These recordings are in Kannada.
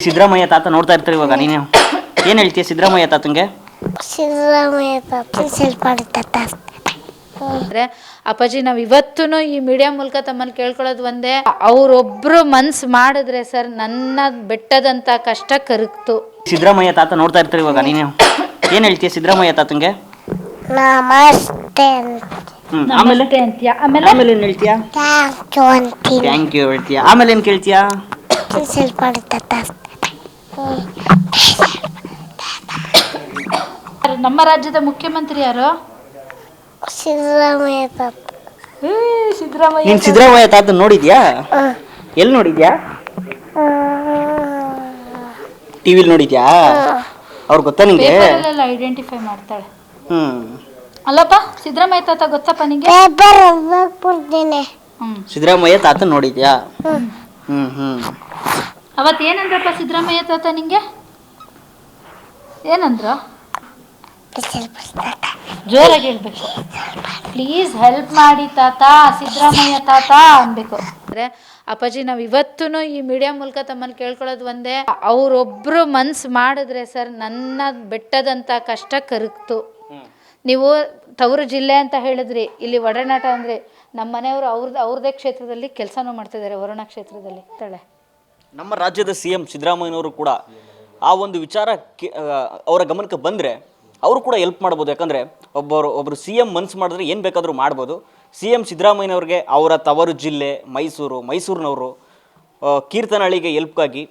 ಸಿದ್ದರಾಮಯ್ಯ ತಾತ ನೋಡ್ತಾ ಇರ್ತಾರೆ ಇವಾಗ ನೀನು? ಏನ್ ಹೇಳ್ತೀಯ ಸಿದ್ದರಾಮಯ್ಯ ತಾತಂಗೆ? ಸಿದ್ದರಾಮಯ್ಯ ಸ್ವಲ್ಪ ಅಂದ್ರೆ ಅಪ್ಪಾಜಿ ನಾವ್ ಇವತ್ತೂ ಈ ಮೀಡಿಯಾ ಮೂಲಕ ತಮ್ಮನ್ನು ಕೇಳ್ಕೊಳ್ಳೋದು ಒಂದೇ ಅವ್ರೊಬ್ರು ಮನ್ಸ್ ಮಾಡಿದ್ರೆ ಸರ್ ನನ್ನ ಬೆಟ್ಟದಂತ ಕಷ್ಟ ಕರಗ್ತು. ಸಿದ್ದರಾಮಯ್ಯ ತಾತ ನೋಡ್ತಾ ಇರ್ತಾರೆ ಇವಾಗ ನೀನು? ಏನ್ ಹೇಳ್ತೀಯ ಸಿದ್ದರಾಮಯ್ಯ ತಾತಂಗೆ? ನಮಸ್ತೆ ಅಂತ. ಹ್ಮ್ ಆಮೇಲೆ? ನಮಸ್ತೆ ಅಂತ್ಯ? ಆಮೇಲೆ? ಆಮೇಲೆ ಏನು ಹೇಳ್ತೀಯ? ಥ್ಯಾಂಕ್ ಯು ಹೇಳ್ತೀಯ. ಆಮೇಲೆ ಏನು ಕೇಳ್ತೀಯಾ? ಸ್ವಲ್ಪ ತಾತ ನಮ್ಮ ರಾಜ್ಯದ ಮುಖ್ಯಮಂತ್ರಿ ಯಾರು? ಸಿದ್ದರಾಮಯ್ಯ ತಾತ. ಏ, ಸಿದ್ದರಾಮಯ್ಯ ನೀನ್ ಸಿದ್ದರಾಮಯ್ಯ ತಾತ ನೋಡಿದ್ಯಾ. ಎಲ್ಲಿ ನೋಡಿದ್ಯಾ? ಟಿವಿಲಿ ನೋಡಿದ್ಯಾ? ಅವ್ರು ಗೊತ್ತಾ ನಿಂಗೆ? ಪೇಪರಲ್ಲೆಲ್ಲ ಐಡೆಂಟಿಫೈ ಮಾಡ್ತಾಳೆ. ಹ್ಮ್. ಅಲ್ಲಪ್ಪ ಸಿದ್ದರಾಮಯ್ಯ ತಾತ ಗೊತ್ತಪ್ಪ ನಿಂಗೆ? ಪೇಪರ್ ಓದ್ಬಿಡ್ತೀನಿ ಹ್ಮ್. ಸಿದ್ದರಾಮಯ್ಯ ತಾತ ನೋಡಿದ್ಯಾ? ಹ್ಮ್ ಹ್ಮ್. ಅವತ್ತು ಏನಂದ್ರಪ್ಪ ಸಿದ್ದರಾಮಯ್ಯ ತಾತ ನಿಂಗೆ? ಏನಂದ್ರು? ಜೋರಾಗಿ ಹೇಳ್ಬೇಕು. ಪ್ಲೀಸ್ ಹೆಲ್ಪ್ ಮಾಡಿ ತಾತ, ಸಿದ್ದರಾಮಯ್ಯ ತಾತ ಅನ್ಬೇಕು ಅಂದ್ರೆ ಅಪ್ಪಾಜಿ, ನಾವು ಇವತ್ತೂ ಈ ಮೀಡಿಯಾ ಮೂಲಕ ತಮ್ಮಲ್ಲಿ ಕೇಳ್ಕೊಳ್ಳೋದು ಒಂದೇ. ಅವರೊಬ್ರು ಮನ್ಸು ಮಾಡಿದ್ರೆ ಸರ್ ನನ್ನ ಬೆಟ್ಟದಂತ ಕಷ್ಟ ಕರಗ್ತು. ನೀವು ತವರು ಜಿಲ್ಲೆ ಅಂತ ಹೇಳಿದ್ರಿ, ಇಲ್ಲಿ ಒಡನಾಟ ಅಂದ್ರೆ ನಮ್ಮ ಮನೆಯವರು ಅವ್ರದ್ದು ಅವ್ರದೇ ಕ್ಷೇತ್ರದಲ್ಲಿ ಕೆಲಸನೂ ಮಾಡ್ತಿದ್ದಾರೆ, ವರುಣ ಕ್ಷೇತ್ರದಲ್ಲಿ. ತಾಳೆ ನಮ್ಮ ರಾಜ್ಯದ ಸಿ ಎಂ ಸಿದ್ದರಾಮಯ್ಯನವರು ಕೂಡ ಆ ಒಂದು ವಿಚಾರ ಅವರ ಗಮನಕ್ಕೆ ಬಂದರೆ ಅವರು ಕೂಡ ಹೆಲ್ಪ್ ಮಾಡ್ಬೋದು. ಯಾಕಂದರೆ ಒಬ್ಬರು ಒಬ್ಬರು ಸಿ ಎಂ ಮನ್ಸು ಮಾಡಿದ್ರೆ ಏನು ಬೇಕಾದರೂ ಮಾಡ್ಬೋದು. ಸಿ ಎಂ ಸಿದ್ದರಾಮಯ್ಯನವ್ರಿಗೆ ಅವರ ತವರು ಜಿಲ್ಲೆ ಮೈಸೂರು ಮೈಸೂರಿನವರು ಕೀರ್ತನಹಳ್ಳಿಗೆ ಹೆಲ್ಪ್ಗಾಗಿ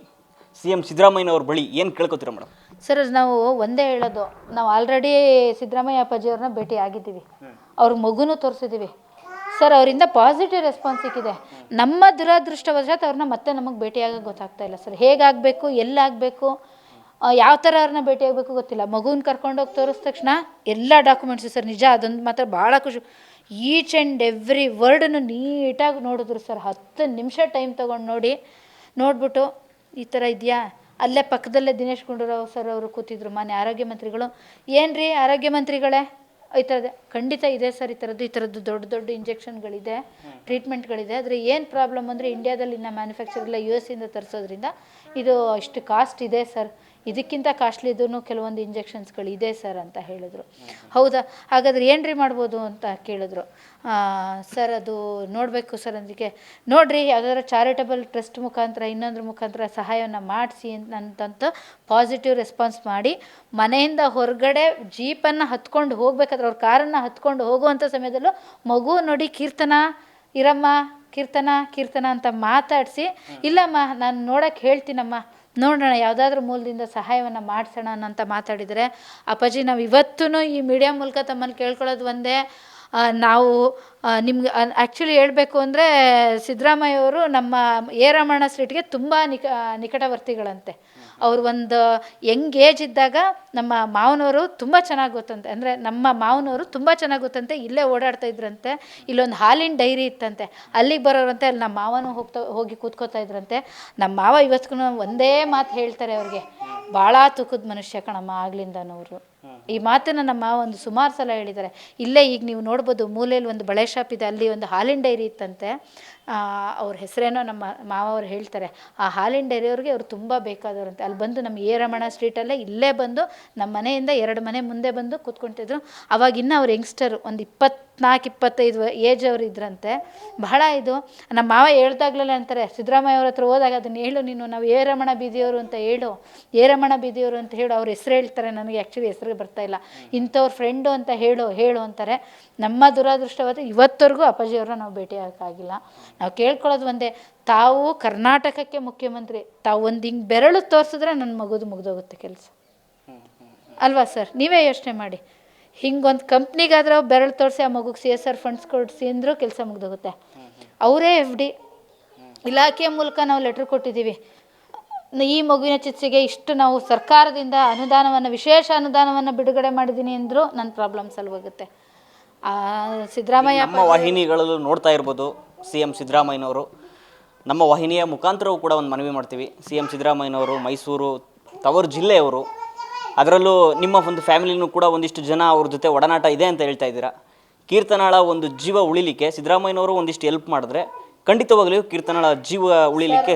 ಸಿ ಎಂ ಸಿದ್ದರಾಮಯ್ಯನವ್ರ ಬಳಿ ಏನು ಕೇಳ್ಕೊತೀರ ಮೇಡಮ್? ಸರ್ ನಾವು ಒಂದೇ ಹೇಳೋದು. ನಾವು ಆಲ್ರೆಡಿ ಸಿದ್ದರಾಮಯ್ಯ ಅಪ್ಪಾಜಿಯವ್ರನ್ನ ಭೇಟಿ ಆಗಿದ್ದೀವಿ ಅವ್ರ ಮಗುನೂ ತೋರಿಸಿದ್ದೀವಿ. ಸರ್ ಅವರಿಂದ ಪಾಸಿಟಿವ್ ರೆಸ್ಪಾನ್ಸ್ ಸಿಕ್ಕಿದೆ. ನಮ್ಮ ದುರದೃಷ್ಟವಶಾತ್ ಅವ್ರನ್ನ ಮತ್ತೆ ನಮಗೆ ಭೇಟಿಯಾಗ ಗೊತ್ತಾಗ್ತಾ ಇಲ್ಲ ಸರ್. ಹೇಗಾಗಬೇಕು, ಎಲ್ಲಾಗಬೇಕು ಯಾವ ಥರ ಅವ್ರನ್ನ ಭೇಟಿಯಾಗಬೇಕು ಗೊತ್ತಿಲ್ಲ. ಮಗುನ ಕರ್ಕೊಂಡೋಗಿ ತೋರಿಸಿದ ತಕ್ಷಣ ಎಲ್ಲ ಡಾಕ್ಯುಮೆಂಟ್ಸು ಸರ್, ನಿಜ ಅದೊಂದು ಮಾತ್ರ ಭಾಳ ಖುಷಿ. ಈಚ್ ಆ್ಯಂಡ್ ಎವ್ರಿ ವರ್ಡನ್ನು ನೀಟಾಗಿ ನೋಡಿದ್ರು ಸರ್. ಹತ್ತು ನಿಮಿಷ ಟೈಮ್ ತೊಗೊಂಡು ನೋಡಿ ನೋಡ್ಬಿಟ್ಟು ಈ ಥರ ಇದೆಯಾ? ಅಲ್ಲೇ ಪಕ್ಕದಲ್ಲೇ ದಿನೇಶ್ ಗುಂಡೂರಾವ್ ಸರ್ ಅವರು ಕೂತಿದ್ರು ಮಾನ್ಯ ಆರೋಗ್ಯ ಮಂತ್ರಿಗಳು. ಏನು ರೀ ಆರೋಗ್ಯ ಮಂತ್ರಿಗಳೇ? ಈ ಥರದ್ದು. ಖಂಡಿತ ಇದೆ ಸರ್, ಈ ಥರದ್ದು ಈ ಥರದ್ದು ದೊಡ್ಡ ದೊಡ್ಡ ಇಂಜೆಕ್ಷನ್ಗಳಿದೆ, ಟ್ರೀಟ್ಮೆಂಟ್ಗಳಿದೆ. ಆದರೆ ಏನು ಪ್ರಾಬ್ಲಮ್ ಅಂದರೆ ಇಂಡ್ಯಾದಲ್ಲಿ ಇನ್ನು ಮ್ಯಾನುಫ್ಯಾಕ್ಚರ್ ಎಲ್ಲ ಯು ಎಸ್ ಇಂದ ತರಿಸೋದ್ರಿಂದ ಇದು ಇಷ್ಟು ಕಾಸ್ಟ್ ಇದೆ ಸರ್. ಇದಕ್ಕಿಂತ ಕಾಸ್ಟ್ಲಿದೂ ಕೆಲವೊಂದು ಇಂಜೆಕ್ಷನ್ಸ್ಗಳು ಇದೆ ಸರ್ ಅಂತ ಹೇಳಿದ್ರು. ಹೌದಾ? ಹಾಗಾದ್ರೆ ಏನ್ರಿ ಮಾಡ್ಬೋದು ಅಂತ ಕೇಳಿದ್ರು. ಸರ್ ಅದು ನೋಡಬೇಕು ಸರ್ ಅದಕ್ಕೆ ನೋಡ್ರಿ ಯಾವ್ದಾದ್ರು ಚಾರಿಟಬಲ್ ಟ್ರಸ್ಟ್ ಮುಖಾಂತರ, ಇನ್ನೊಂದ್ರ ಮುಖಾಂತರ ಸಹಾಯವನ್ನು ಮಾಡಿಸಿ ಅಂತಂತ ಪಾಸಿಟಿವ್ ರೆಸ್ಪಾನ್ಸ್ ಮಾಡಿ ಮನೆಯಿಂದ ಹೊರಗಡೆ ಜೀಪನ್ನು ಹತ್ಕೊಂಡು ಹೋಗ್ಬೇಕಾದ್ರೆ, ಅವ್ರ ಕಾರನ್ನು ಹತ್ಕೊಂಡು ಹೋಗುವಂಥ ಸಮಯದಲ್ಲೂ ಮಗು ನೋಡಿ ಕೀರ್ತನ, ಇರಮ್ಮ, ಕೀರ್ತನ ಕೀರ್ತನ ಅಂತ ಮಾತಾಡಿಸಿ, ಇಲ್ಲಮ್ಮ ನಾನು ನೋಡಕ್ಕೆ ಹೇಳ್ತೀನಮ್ಮ ನೋಡೋಣ, ಯಾವುದಾದ್ರೂ ಮೂಲದಿಂದ ಸಹಾಯವನ್ನು ಮಾಡಿಸೋಣ ಅಂತ ಮಾತಾಡಿದರೆ, ಅಪ್ಪಾಜಿ ನಾವು ಇವತ್ತೂ ಈ ಮೀಡಿಯಾ ಮೂಲಕ ತಮ್ಮಲ್ಲಿ ಕೇಳ್ಕೊಳ್ಳೋದು ಒಂದೇ ನಾವು ನಿಮ್ಗೆ ಆ್ಯಕ್ಚುಲಿ ಹೇಳಬೇಕು ಅಂದರೆ ಸಿದ್ದರಾಮಯ್ಯವರು ನಮ್ಮ ಎ. ರಮಣ ಸ್ಟ್ರೀಟ್ಗೆ ತುಂಬ ನಿಕ ನಿಕಟವರ್ತಿಗಳಂತೆ. ಅವ್ರು ಒಂದು ಯಂಗ್ ಏಜ್ ಇದ್ದಾಗ ನಮ್ಮ ಮಾವನವರು ತುಂಬ ಚೆನ್ನಾಗಿ ಗೊತ್ತಂತೆ. ಅಂದರೆ ನಮ್ಮ ಮಾವನವರು ತುಂಬ ಚೆನ್ನಾಗಿ ಗೊತ್ತಂತೆ. ಇಲ್ಲೇ ಓಡಾಡ್ತಾ ಇದ್ರಂತೆ. ಇಲ್ಲೊಂದು ಹಾಲಿನ ಡೈರಿ ಇತ್ತಂತೆ. ಅಲ್ಲಿಗೆ ಬರೋರಂತೆ, ಅಲ್ಲಿ ನಮ್ಮ ಮಾವನೂ ಹೋಗ್ತಾ, ಹೋಗಿ ಕೂತ್ಕೋತಾ ಇದ್ರಂತೆ. ನಮ್ಮ ಮಾವ ಇವತ್ತಿಗೂ ಒಂದೇ ಮಾತು ಹೇಳ್ತಾರೆ ಅವ್ರಿಗೆ. ಭಾಳ ತುಕದ ಮನುಷ್ಯ ಕಣಮ್ಮ ಆಗ್ಲಿಂದನವರು. ಈ ಮಾತನ್ನು ನಮ್ಮ ಒಂದು ಸುಮಾರು ಸಲ ಹೇಳಿದ್ದಾರೆ ಇಲ್ಲೇ ಈಗ ನೀವು ನೋಡ್ಬೋದು ಮೂಲೆಯಲ್ಲಿ ಒಂದು ಬಳೆ ಶಾಪ್ ಇದೆ, ಅಲ್ಲಿ ಒಂದು ಹಾಲಿನ ಡೈರಿ ಇತ್ತಂತೆ. ಅವ್ರ ಹೆಸರೇನೋ ನಮ್ಮ ಮಾವ ಅವ್ರು ಹೇಳ್ತಾರೆ, ಆ ಹಾಲಿನ ಡೈರಿಯವ್ರಿಗೆ ಅವ್ರು ತುಂಬ ಬೇಕಾದವ್ರಂತೆ ಅಲ್ಲಿ ಬಂದು ನಮ್ಮ ಎ ರಮಣ ಸ್ಟ್ರೀಟಲ್ಲೇ ಇಲ್ಲೇ ಬಂದು ನಮ್ಮ ಮನೆಯಿಂದ ಎರಡು ಮನೆ ಮುಂದೆ ಬಂದು ಕೂತ್ಕೊಳ್ತಿದ್ರು ಅವಾಗಿನ್ನ ಅವ್ರು ಯಂಗ್ಸ್ಟರ್ ಒಂದು ಇಪ್ಪತ್ನಾಲ್ಕು ಇಪ್ಪತ್ತೈದು ಏಜ್ ಅವ್ರು ಇದ್ರಂತೆ, ಬಹಳ ಇದು ನಮ್ಮ ಮಾವ ಹೇಳ್ದಾಗ್ಲೆಲ್ಲ ಅಂತಾರೆ, ಸಿದ್ದರಾಮಯ್ಯ ಅವ್ರ ಹತ್ರ ಹೋದಾಗ ಅದನ್ನ ಹೇಳು ನೀನು, ನಾವು ಏ ರಮಣ ಬೀದಿಯವರು ಅಂತ ಹೇಳು ಏ ರಮಣ ಬೀದಿಯವರು ಅಂತ ಹೇಳು, ಅವ್ರ ಹೆಸರು ಹೇಳ್ತಾರೆ, ನನಗೆ ಆ್ಯಕ್ಚುಲಿ ಹೆಸರು ಬರ್ತಾ ಇಲ್ಲ, ಇಂಥವ್ರ ಫ್ರೆಂಡು ಅಂತ ಹೇಳು ಹೇಳು ಅಂತಾರೆ. ನಮ್ಮ ದುರಾದೃಷ್ಟವಾದ ಇವತ್ತವರೆಗೂ ಅಪ್ಪಾಜಿಯವ್ರನ್ನ ನಾವು ಭೇಟಿ ಆಗೋಕ್ಕಾಗಿಲ್ಲ. ನಾವು ಕೇಳ್ಕೊಳ್ಳೋದು ಒಂದೇ, ತಾವು ಕರ್ನಾಟಕಕ್ಕೆ ಮುಖ್ಯಮಂತ್ರಿ, ತಾವು ಒಂದು ಹಿಂಗೆ ಬೆರಳು ತೋರಿಸಿದ್ರೆ ನನ್ನ ಮಗುದು ಮುಗ್ದೋಗುತ್ತೆ ಕೆಲಸ. ಅಲ್ವಾ ಸರ್? ನೀವೇ ಯೋಚನೆ ಮಾಡಿ. ಹಿಂಗೊಂದು ಕಂಪ್ನಿಗಾದ್ರೆ ಬೆರಳು ತೋರಿಸಿ ಆ ಮಗುಗೆ ಸಿ ಎಸ್ ಆರ್ ಫಂಡ್ಸ್ ಕೊಡಿಸಿ ಅಂದರೂ ಕೆಲಸ ಮುಗ್ದೋಗುತ್ತೆ. ಅವರೇ ಎಫ್ ಡಿ ಇಲಾಖೆಯ ಮೂಲಕ ನಾವು ಲೆಟ್ರ್ ಕೊಟ್ಟಿದ್ದೀವಿ. ಈ ಮಗುವಿನ ಚಿಕಿತ್ಸೆಗೆ ಇಷ್ಟು ನಾವು ಸರ್ಕಾರದಿಂದ ಅನುದಾನವನ್ನು ವಿಶೇಷ ಅನುದಾನವನ್ನು ಬಿಡುಗಡೆ ಮಾಡಿದ್ದೀನಿ ಅಂದರೂ ನನ್ನ ಪ್ರಾಬ್ಲಮ್ ಸಾಲ್ವ್ ಆಗುತ್ತೆ. ಸಿದ್ದರಾಮಯ್ಯ ನಮ್ಮ ವಾಹಿನಿಗಳಲ್ಲೂ ನೋಡ್ತಾ ಇರ್ಬೋದು ಸಿ ಎಂ ಸಿದ್ದರಾಮಯ್ಯನವರು. ನಮ್ಮ ವಾಹಿನಿಯ ಮುಖಾಂತರವೂ ಕೂಡ ಒಂದು ಮನವಿ ಮಾಡ್ತೀವಿ. ಸಿ ಎಂ ಸಿದ್ದರಾಮಯ್ಯನವರು ಮೈಸೂರು ತವರು ಜಿಲ್ಲೆಯವರು ಅದರಲ್ಲೂ ನಿಮ್ಮ ಒಂದು ಫ್ಯಾಮಿಲಿನೂ ಕೂಡ ಒಂದಿಷ್ಟು ಜನ ಅವ್ರ ಜೊತೆ ಒಡನಾಟ ಇದೆ ಅಂತ ಹೇಳ್ತಾ ಇದ್ದೀರಾ? ಕೀರ್ತನಾಳ ಒಂದು ಜೀವ ಉಳಿಲಿಕ್ಕೆ ಸಿದ್ದರಾಮಯ್ಯನವರು ಒಂದಿಷ್ಟು ಹೆಲ್ಪ್ ಮಾಡಿದ್ರೆ ಖಂಡಿತವಾಗ್ಲೂ ಕೀರ್ತನಾಳ ಜೀವ ಉಳಿಲಿಕ್ಕೆ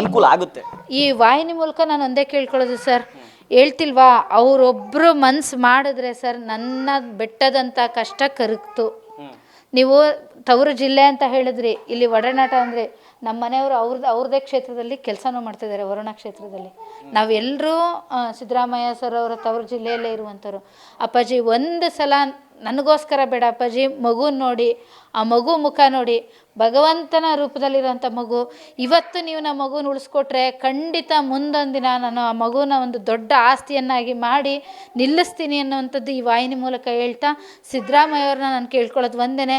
ಅನುಕೂಲ ಆಗುತ್ತೆ. ಈ ವಾಹಿನಿ ಮೂಲಕ ನಾನು ಒಂದೇ ಕೇಳ್ಕೊಳ್ಳೋದು ಸರ್. ಹೇಳ್ತಿಲ್ವಾ ಅವರೊಬ್ಬರು ಮನ್ಸು ಮಾಡಿದ್ರೆ ಸರ್ ನನ್ನ ಬೆಟ್ಟದಂಥ ಕಷ್ಟ ಕರಗ್ತು. ನೀವು ತವರು ಜಿಲ್ಲೆ ಅಂತ ಹೇಳಿದ್ರಿ ಇಲ್ಲಿ ಒಡನಾಟ ಅಂದರೆ ನಮ್ಮ ಮನೆಯವರು ಅವ್ರದ್ದು ಅವ್ರದ್ದೇ ಕ್ಷೇತ್ರದಲ್ಲಿ ಕೆಲಸನೂ ಮಾಡ್ತಿದ್ದಾರೆ, ವರುಣ ಕ್ಷೇತ್ರದಲ್ಲಿ. ನಾವೆಲ್ಲರೂ ಸಿದ್ದರಾಮಯ್ಯ ಸರ್ ಅವರ ತವರು ಜಿಲ್ಲೆಯಲ್ಲೇ ಇರುವಂಥವ್ರು. ಅಪ್ಪಾಜಿ, ಒಂದು ಸಲ ನನಗೋಸ್ಕರ ಬೇಡ, ಅಪ್ಪಾಜಿ ಮಗು ನೋಡಿ, ಆ ಮಗು ಮುಖ ನೋಡಿ, ಭಗವಂತನ ರೂಪದಲ್ಲಿರೋಂಥ ಮಗು. ಇವತ್ತು ನೀವು ನಮ್ಮ ಮಗುನ ಉಳಿಸ್ಕೊಟ್ರೆ ಖಂಡಿತ ಮುಂದೊಂದು ದಿನ ನಾನು ಆ ಮಗುನ ಒಂದು ದೊಡ್ಡ ಆಸ್ತಿಯನ್ನಾಗಿ ಮಾಡಿ ನಿಲ್ಲಿಸ್ತೀನಿ ಅನ್ನುವಂಥದ್ದು ಈ ವಾಹಿನಿ ಮೂಲಕ ಹೇಳ್ತಾ ಸಿದ್ದರಾಮಯ್ಯವ್ರನ್ನ ನಾನು ಕೇಳ್ಕೊಳ್ಳೋದು ಒಂದೇ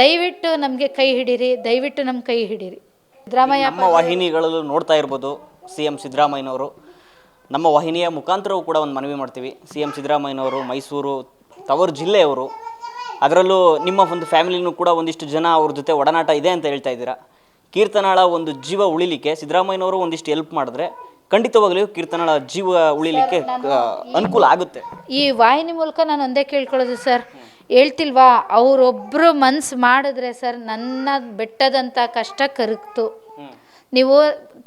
ದಯವಿಟ್ಟು ನಮಗೆ ಕೈ ಹಿಡೀರಿ, ದಯವಿಟ್ಟು ನಮ್ಮ ಕೈ ಹಿಡೀರಿ. ಸಿದ್ದರಾಮಯ್ಯ ನಮ್ಮ ವಾಹಿನಿಗಳಲ್ಲೂ ನೋಡ್ತಾ ಇರ್ಬೋದು ಸಿ ಎಂ ಸಿದ್ದರಾಮಯ್ಯನವರು. ನಮ್ಮ ವಾಹಿನಿಯ ಮುಖಾಂತರವೂ ಕೂಡ ಒಂದು ಮನವಿ ಮಾಡ್ತೀವಿ. ಸಿ ಎಂ ಸಿದ್ದರಾಮಯ್ಯನವರು ಮೈಸೂರು ತವರು ಜಿಲ್ಲೆಯವರು. ಅದರಲ್ಲೂ ನಿಮ್ಮ ಒಂದು ಫ್ಯಾಮಿಲಿನೂ ಕೂಡ ಒಂದಿಷ್ಟು ಜನ ಅವ್ರ ಜೊತೆ ಒಡನಾಟ ಇದೆ ಅಂತ ಹೇಳ್ತಾ ಇದ್ದೀರಾ. ಕೀರ್ತನಾಳ ಒಂದು ಜೀವ ಉಳಿಲಿಕ್ಕೆ ಸಿದ್ದರಾಮಯ್ಯನವರು ಒಂದಿಷ್ಟು ಹೆಲ್ಪ್ ಮಾಡಿದ್ರೆ ಖಂಡಿತವಾಗ್ಲೂ ಕೀರ್ತನಾಳ ಜೀವ ಉಳಿಲಿಕ್ಕೆ ಅನುಕೂಲ ಆಗುತ್ತೆ. ಈ ವಾಹಿನಿ ಮೂಲಕ ನಾನು ಒಂದೇ ಕೇಳ್ಕೊಳ್ಳೋದು ಸರ್. ಹೇಳ್ತಿಲ್ವಾ ಅವರೊಬ್ಬರು ಮನ್ಸು ಮಾಡಿದ್ರೆ ಸರ್ ನನ್ನ ಬೆಟ್ಟದಂಥ ಕಷ್ಟ ಕರಗ್ತು. ನೀವು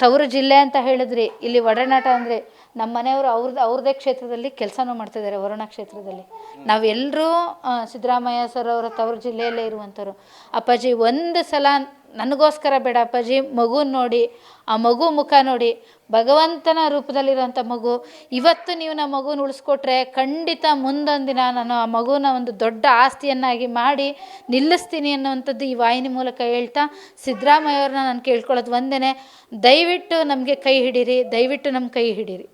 ತವರು ಜಿಲ್ಲೆ ಅಂತ ಹೇಳಿದ್ರಿ ಇಲ್ಲಿ ಒಡನಾಟ ಅಂದರೆ ನಮ್ಮ ಮನೆಯವರು ಅವ್ರದ್ದು ಅವ್ರದ್ದೇ ಕ್ಷೇತ್ರದಲ್ಲಿ ಕೆಲಸನೂ ಮಾಡ್ತಿದ್ದಾರೆ ವರುಣ ಕ್ಷೇತ್ರದಲ್ಲಿ. ನಾವೆಲ್ಲರೂ ಸಿದ್ದರಾಮಯ್ಯ ಸರ್ ಅವರ ತವರು ಜಿಲ್ಲೆಯಲ್ಲೇ ಇರುವಂಥವ್ರು ಅಪ್ಪಾಜಿ ಒಂದು ಸಲ ನನಗೋಸ್ಕರ ಬೇಡ ಅಪ್ಪಾಜಿ, ಮಗುನ ನೋಡಿ, ಆ ಮಗು ಮುಖ ನೋಡಿ, ಭಗವಂತನ ರೂಪದಲ್ಲಿರೋಂಥ ಮಗು. ಇವತ್ತು ನೀವು ನಮ್ಮ ಮಗುನ ಉಳಿಸ್ಕೊಟ್ರೆ ಖಂಡಿತ ಮುಂದೊಂದು ದಿನ ನಾನು ಆ ಮಗುನ ಒಂದು ದೊಡ್ಡ ಆಸ್ತಿಯನ್ನಾಗಿ ಮಾಡಿ ನಿಲ್ಲಿಸ್ತೀನಿ ಅನ್ನುವಂಥದ್ದು ಈ ವಾಹಿನಿ ಮೂಲಕ ಹೇಳ್ತಾ ಸಿದ್ದರಾಮಯ್ಯವ್ರನ್ನ ನಾನು ಕೇಳ್ಕೊಳ್ಳೋದು ಒಂದೇ ದಯವಿಟ್ಟು ನಮಗೆ ಕೈ ಹಿಡೀರಿ, ದಯವಿಟ್ಟು ನಮ್ಮ ಕೈ ಹಿಡೀರಿ.